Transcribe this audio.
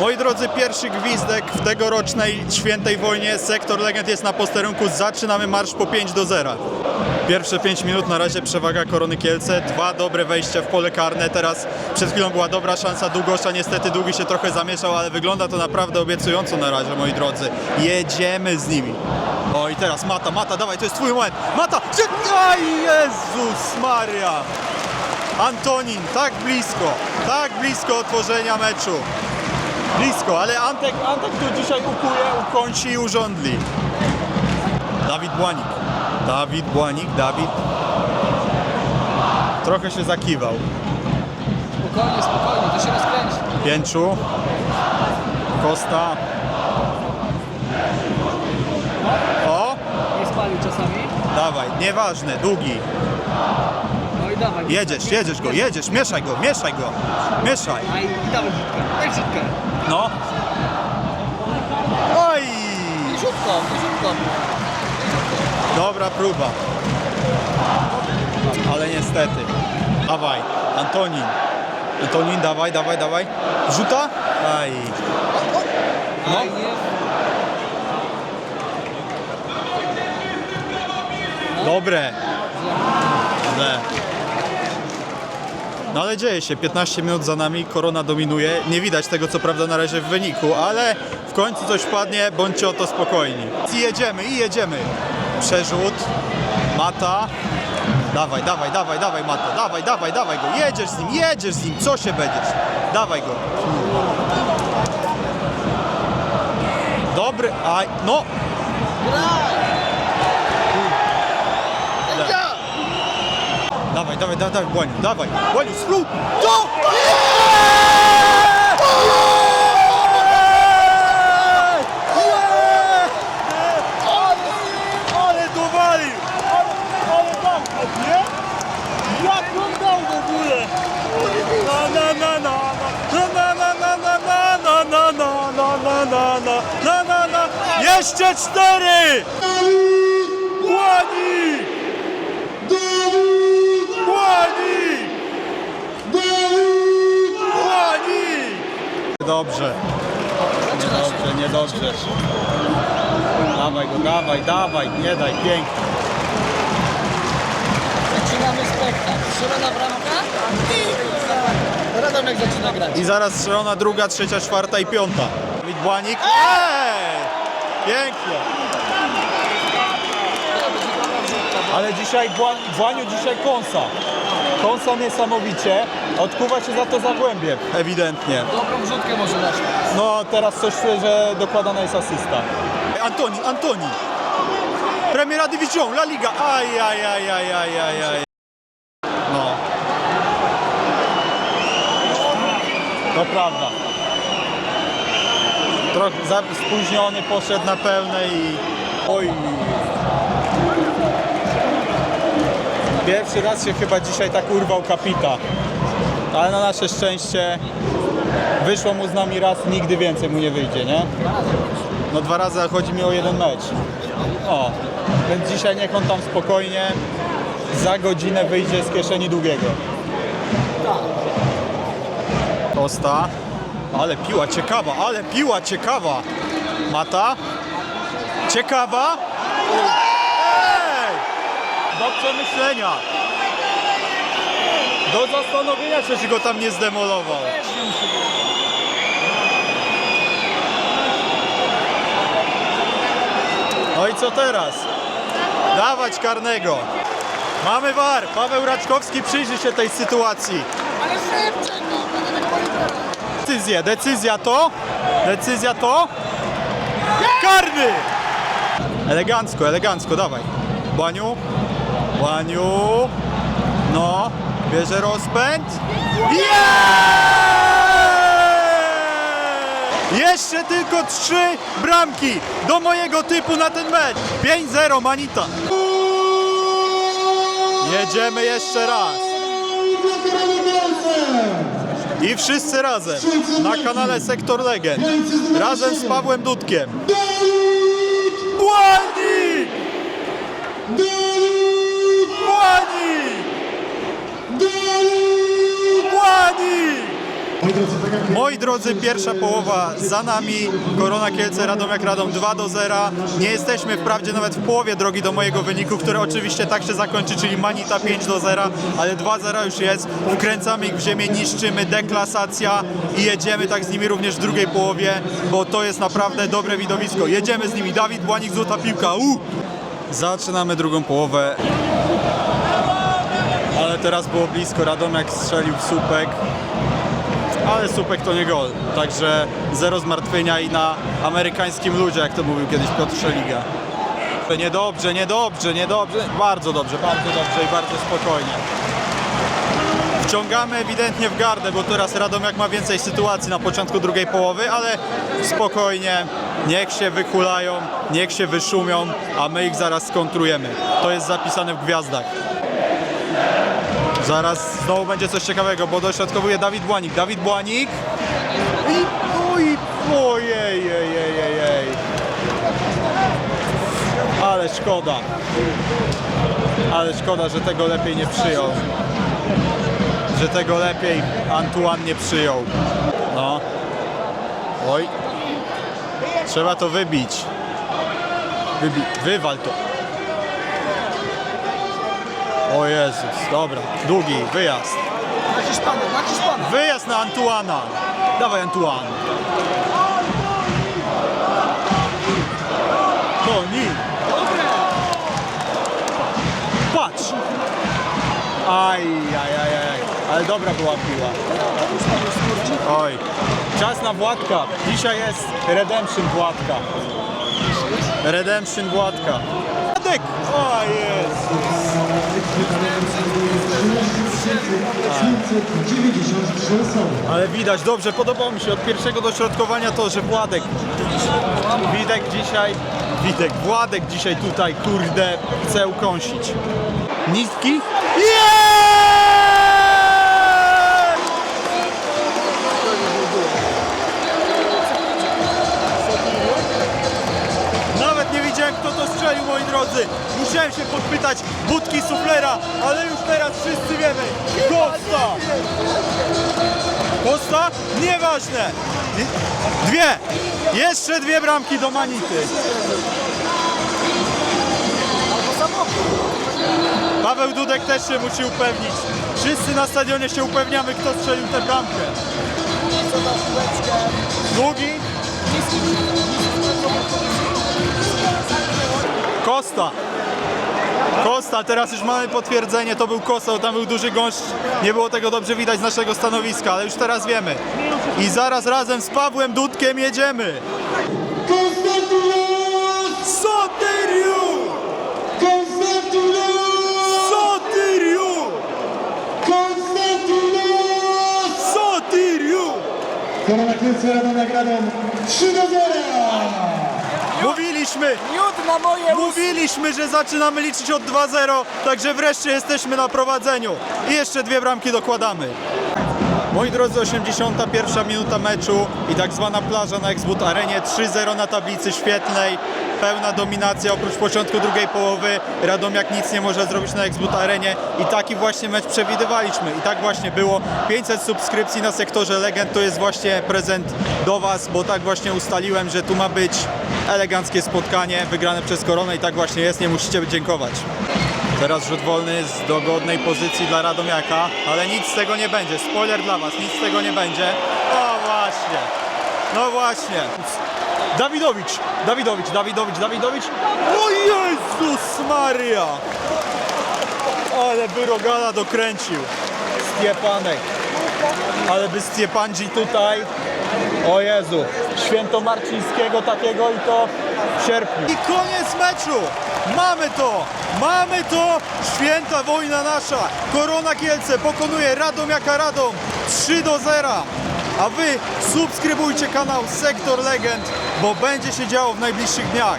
Moi drodzy, pierwszy gwizdek w tegorocznej świętej wojnie. Sektor Legend jest na posterunku. Zaczynamy marsz po 5 do 0. Pierwsze 5 minut na razie przewaga Korony Kielce. Dwa dobre wejścia w pole karne. Teraz przed chwilą była dobra szansa Długosza. Niestety Długi się trochę zamieszał, ale wygląda to naprawdę obiecująco na razie, moi drodzy. Jedziemy z nimi. O i teraz Mata, Mata, dawaj, to jest twój moment. Mata! Aj, Jezus Maria! Antonin, tak blisko, tak blisko otworzenia meczu. Blisko, ale Antek, Antek tu dzisiaj ukuje, i urządli. Dawid Błanik. Dawid Błanik, Dawid. Trochę się zakiwał. Spokojnie, spokojnie, to się rozkręci. Pięczu. Kosta. O, Nie spalił czasami. dawaj, nieważne, długi. No i dawaj. Jedziesz, jedziesz go, jedziesz, mieszaj go, mieszaj go, mieszaj. A i, i dawaj rzutkę. Daj rzutkę. No. Oj! Rzutką. Dobra próba. Ale niestety. Dawaj, Antonin. Antonin, dawaj, dawaj, dawaj. Rzuta? Aj. No. Dobre. Źle. No ale dzieje się, 15 minut za nami, korona dominuje. Nie widać tego co prawda na razie w wyniku, ale w końcu coś wpadnie, bądźcie o to spokojni. I jedziemy, i jedziemy. Przerzut, Mata. Dawaj, dawaj, dawaj, dawaj Mata, dawaj, dawaj, dawaj go. Jedziesz z nim, jedziesz z nim, co się będziesz? Dawaj go. Dobry, aj, no. Dawaj, dawaj, dawaj, dawaj, Błaniu, dawaj, Błaniu, spróbuj! To! Ale dowalił! Dobrze. Niedobrze, niedobrze. Dawaj go, dawaj, dawaj, nie daj, pięknie. Zaczynamy spektakl. Strzelona bramka i Radomek zaczyna grać. I zaraz strzelona druga, trzecia, czwarta i piąta. Dawid Błanik. Ej! Pięknie. Ale dzisiaj Błaniu dzisiaj kąsa. Kąsa niesamowicie. Odkuwa się za to zagłębie. Ewidentnie. Dobrą wrzutkę może dać. No teraz coś czuję, że dokładana jest asysta. Antoni, Antoni. Premiera Division, La Liga. Aj, aj, aj, aj, aj, aj, aj. No. To prawda. Trochę za- spóźniony poszedł na pełne i... Oj. Pierwszy raz się chyba dzisiaj tak urwał kapita. Ale na nasze szczęście wyszło mu z nami raz, nigdy więcej mu nie wyjdzie, nie? No dwa razy, a chodzi mi o jeden mecz. O, więc dzisiaj niech on tam spokojnie za godzinę wyjdzie z kieszeni długiego. Kosta. Ale piła ciekawa, ale piła ciekawa. Mata. Ciekawa. Do przemyślenia. Do zastanowienia, czy go tam nie zdemolował. No i co teraz? Dawać karnego. Mamy war. Paweł Raczkowski przyjrzy się tej sytuacji. No! Decyzja, decyzja to? Decyzja to? Karny! Elegancko, elegancko, dawaj. Błaniu, Błaniu, no, bierze rozpęd. Yeah! Jeszcze tylko trzy bramki do mojego typu na ten mecz. 5-0 Manita. Jedziemy jeszcze raz. I wszyscy razem na kanale Sektor Legend. Razem z Pawłem Dudkiem. Błani! Moi drodzy, pierwsza połowa za nami. Korona Kielce, Radomiak Radom 2 do 0. Nie jesteśmy wprawdzie nawet w połowie drogi do mojego wyniku, który oczywiście tak się zakończy, czyli Manita 5 do 0, ale 2-0 już jest. Wkręcamy ich w ziemię, niszczymy, deklasacja i jedziemy tak z nimi również w drugiej połowie, bo to jest naprawdę dobre widowisko. Jedziemy z nimi. Dawid Błanik, złota piłka. U! Zaczynamy drugą połowę. Ale teraz było blisko. Radomiak strzelił w słupek ale słupek to nie gol. Także zero zmartwienia i na amerykańskim ludzie, jak to mówił kiedyś Piotr Szeliga. Niedobrze, niedobrze, niedobrze. Bardzo dobrze, bardzo dobrze i bardzo spokojnie. Wciągamy ewidentnie w gardę, bo teraz Radomiak ma więcej sytuacji na początku drugiej połowy, ale spokojnie, niech się wykulają, niech się wyszumią, a my ich zaraz skontrujemy. To jest zapisane w gwiazdach. Zaraz znowu będzie coś ciekawego, bo dośrodkowuje Dawid Błanik. Dawid Błanik. I, oj, ojej, ojej, ojej. Ale szkoda. Ale szkoda, że tego lepiej nie przyjął. Że tego lepiej Antoine nie przyjął. No. Oj. Trzeba to wybić. Wybi wywal to. O Jezus, dobra. Długi, wyjazd. Na Hiszpana. Wyjazd na Antuana. Dawaj Antuan. To ni. Patrz. Aj, aj, aj, aj. Ale dobra była piła. Oj. Czas na Władka. Dzisiaj jest Redemption Władka. Redemption Władka. Władek! O Jezus. 93 osoby. Ale widać, dobrze, podobało mi się od pierwszego dośrodkowania to, że Władek, Widek dzisiaj, Widek, Władek dzisiaj tutaj, kurde, chce ukąsić. Niski? Jest! Nieważne. Dwie. Jeszcze dwie bramki do Manity. Paweł Dudek też się musi upewnić. Wszyscy na stadionie się upewniamy, kto strzelił tę bramkę. Długi. Kosta. Kosta, teraz już mamy potwierdzenie, to był Kosta, tam był duży gąszcz, nie było tego dobrze widać z naszego stanowiska, ale już teraz wiemy. I zaraz razem z Pawłem Dudkiem jedziemy. Sotyriu! Konstantinus! Sotyriu! Korona Radomiak Radom 3 do 0! Mówiliśmy, Miód na moje mówiliśmy, że zaczynamy liczyć od 2-0, także wreszcie jesteśmy na prowadzeniu. I jeszcze dwie bramki dokładamy. Moi drodzy, 81 minuta meczu i tak zwana plaża na Exbut Arenie. 3-0 na tablicy świetlnej. Pełna dominacja oprócz początku drugiej połowy. Radomiak nic nie może zrobić na Exbut Arenie i taki właśnie mecz przewidywaliśmy. I tak właśnie było. 500 subskrypcji na sektorze Legend to jest właśnie prezent do Was, bo tak właśnie ustaliłem, że tu ma być eleganckie spotkanie wygrane przez Koronę i tak właśnie jest. Nie musicie dziękować. Teraz rzut wolny z dogodnej pozycji dla Radomiaka, ale nic z tego nie będzie. Spoiler dla Was, nic z tego nie będzie. O właśnie, no właśnie. Dawidowicz, Dawidowicz, Dawidowicz, Dawidowicz. O Jezus Maria! Ale by Rogala dokręcił. Stiepanek. Ale by Stiepandzi tutaj. O Jezu, świętomarcińskiego takiego i to w sierpniu. I koniec meczu! Mamy to! Mamy to! Święta wojna nasza! Korona Kielce pokonuje Radomiaka Radom 3 do 0. A wy subskrybujcie kanał Sektor Legend, bo będzie się działo w najbliższych dniach.